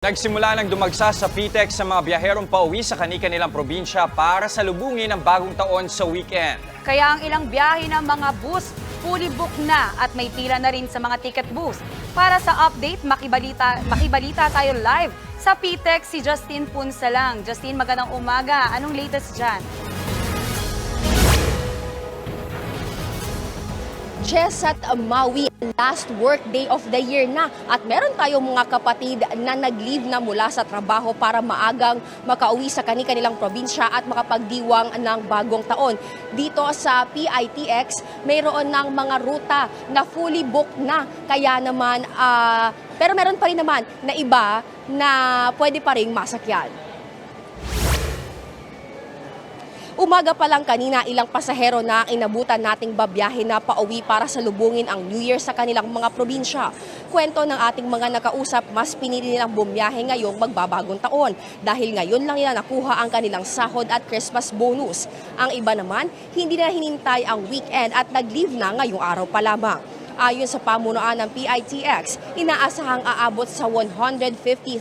Nagsimula ng dumagsa sa PTEX sa mga biyaherong pauwi sa kani-kanilang probinsya para salubungin ang bagong taon sa weekend. Kaya ang ilang biyahe ng mga bus fully booked na at may pila na rin sa mga ticket booths. Para sa update, makibalita, makibalita tayo live sa PTEX si Justin Punsalang. Justin, magandang umaga. Anong latest dyan? Jess at Maui, last work day of the year na. At meron tayong mga kapatid na nag-leave na mula sa trabaho para maagang makauwi sa kani-kanilang probinsya at makapagdiwang ng bagong taon. Dito sa PITX, mayroon ng mga ruta na fully booked na. Kaya naman, ah, pero meron pa rin naman na iba na pwede pa rin masakyan. Umaga pa lang kanina, ilang pasahero na inabutan nating babiyahe na pauwi para salubungin ang New Year sa kanilang mga probinsya. Kwento ng ating mga nakausap, mas pinili nilang bumiyahe ngayong magbabagong taon dahil ngayon lang nila nakuha ang kanilang sahod at Christmas bonus. Ang iba naman, hindi na hinintay ang weekend at nag-leave na ngayong araw pa lamang. Ayon sa pamunuan ng PITX, inaasahang aabot sa 150,000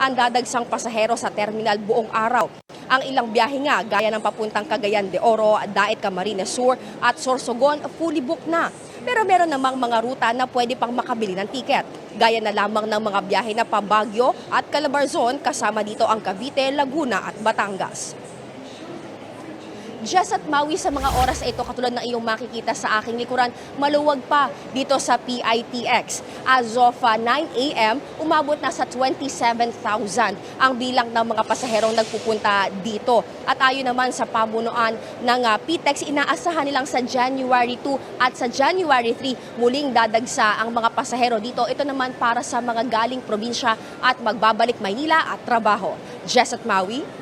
ang dadagsang pasahero sa terminal buong araw. Ang ilang biyahe nga, gaya ng papuntang Cagayan de Oro, Daet Camarines Sur at Sorsogon, fully booked na. Pero meron namang mga ruta na pwede pang makabili ng tiket. Gaya na lamang ng mga biyahe na Pabagyo at Calabarzon, kasama dito ang Cavite, Laguna at Batangas. Just at Maui sa mga oras na ito, katulad ng iyong makikita sa aking likuran, maluwag pa dito sa PITX. As of uh, 9 a.m., umabot na sa 27,000 ang bilang ng mga pasaherong nagpupunta dito. At ayon naman sa pamunuan ng uh, PTEX, inaasahan nilang sa January 2 at sa January 3 muling dadagsa ang mga pasahero dito. Ito naman para sa mga galing probinsya at magbabalik Maynila at trabaho. Just at Maui,